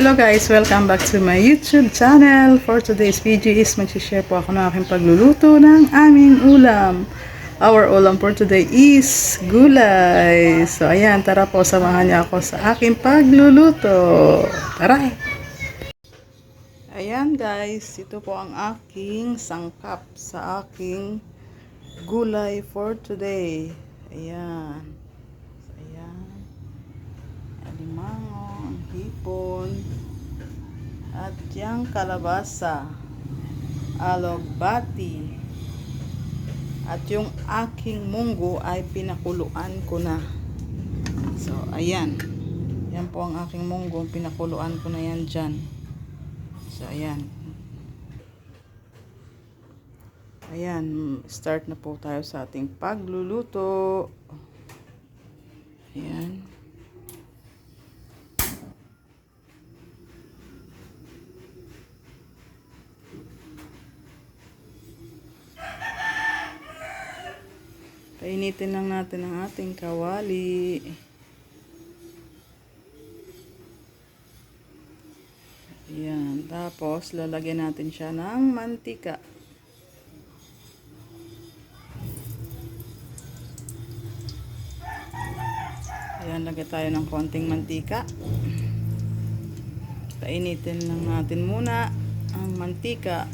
Hello guys! Welcome back to my YouTube channel. For today's video is mag-share po ako ng aking pagluluto ng aming ulam. Our ulam for today is gulay. So ayan, tara po samahan niyo ako sa aking pagluluto. Tara! Guys, ito po ang aking sangkap sa aking gulay for today. Ayan. Ayan alimango, hipon, at yung kalabasa, alogbati, at yung aking munggo ay pinakuluan ko na. So, ayan. Yan po ang aking munggo. Pinakuluan ko na yan dyan. So, ayan. Ayan. Start na po tayo sa ating pagluluto. Ayan. Painitin lang natin ang ating kawali. Ayan. Tapos, lalagyan natin siya ng mantika. Ayan, lagyan tayo ng konting mantika. Painitin lang natin muna ang mantika.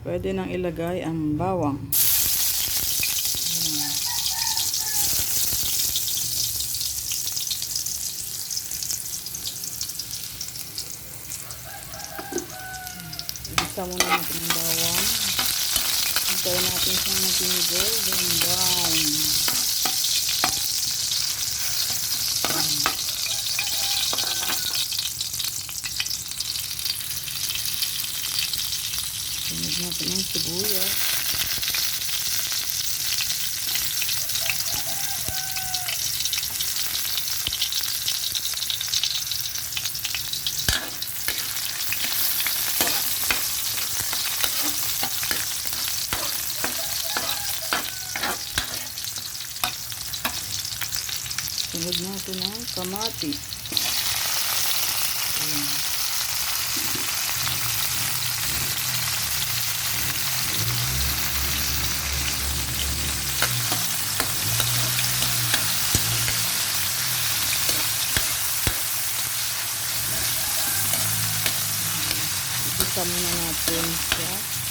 Pwede nang ilagay ang bawang. Ayan. Isa muna natin ang bawang. Hintayin natin siyang maging golden brown. Sunod natin ang sibuyas. Natin ang kamatis. Ayan. Isa muna natin siya.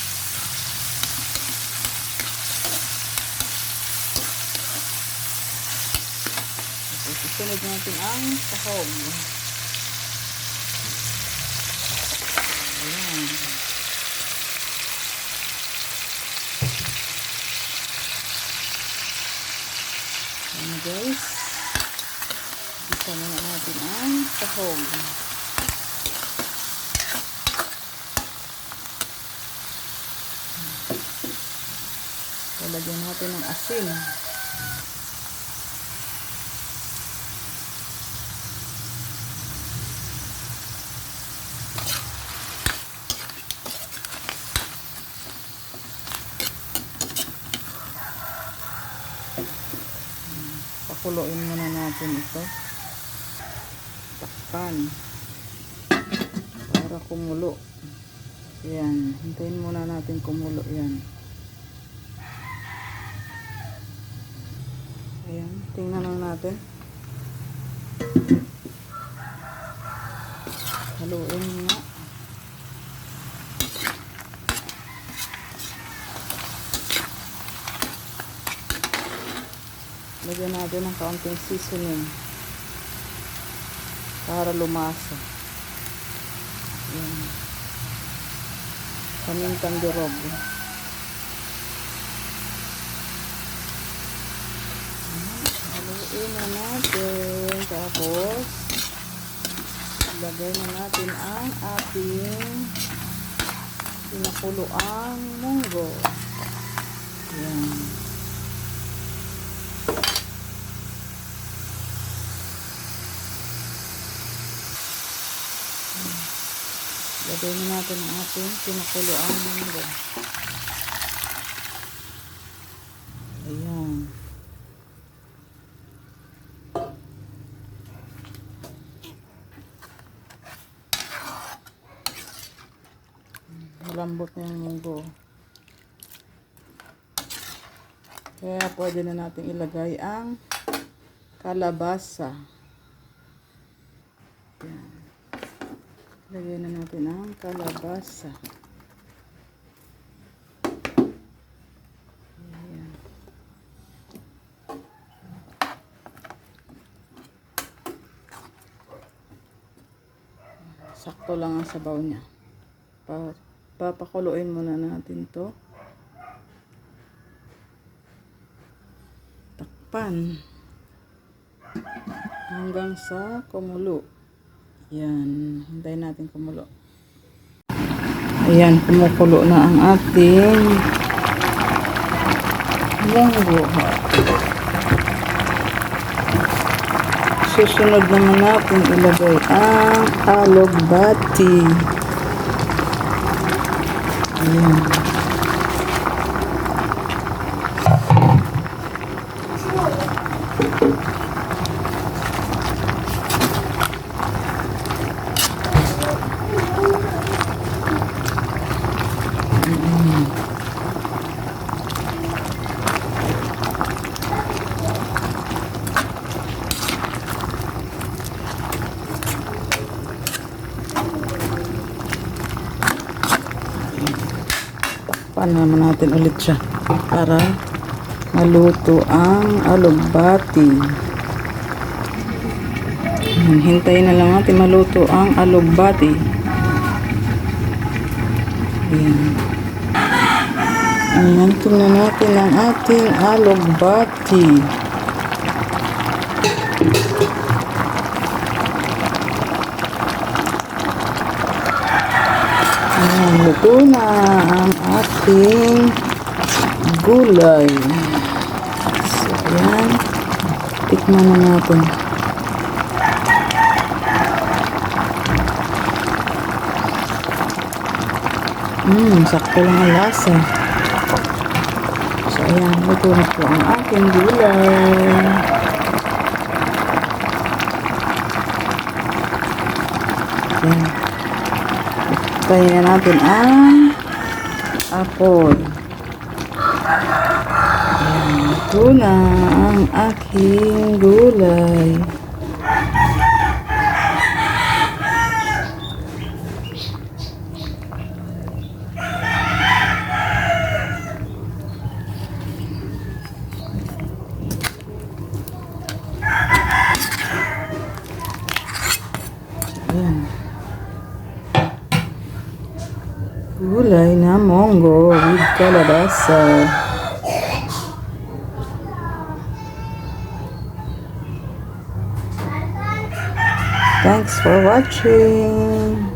Isunod natin ang sahog. Ayan. Ayan guys. Isa muna natin ang sahog. Lalagyan natin ng asin. Pakuloyin muna natin ito. Takpan. Para kumulo. Yan. Hintayin muna natin kumulo yan. Ayan. Tingnan lang natin. Haluin nga. Lagyan natin ng kaunting seasoning para lumasa. Ayan. Pamintang durog. Haluin na natin. Tapos, ilagay na natin ang ating pinakuloang munggo. Ayan. Lagay na natin ang ating pinakuluan munggo. Ayan. Malambot na yung munggo. Kaya pwede na natin ilagay ang kalabasa. Yan. Lagyan na natin ang kalabasa. Sakto lang ang sabaw niya. Pa papakuluin muna natin to. Takpan. Hanggang sa kumulo. Yan. Hintayin natin kumulo. Ayan, kumukulo na ang ating munggo. Susunod naman natin ilagay ang alugbati. Ayan. Naman natin ulit siya para maluto ang alugbati. Ayan, Hintayin na lang natin maluto ang alugbati. Ayan. Ayan, tingnan natin ang ating alugbati. Ayan, luto na ang ating gulay. So, ayan. Tikman na natin. Mmm, sakto lang ang lasa. So, ayan, luto na po ang ating gulay. Ayan. Tayo na natin ang apple. Ayan, ito na ang aking gulay. Ayan. Gulay na monggo with kalabasa. Thanks for watching.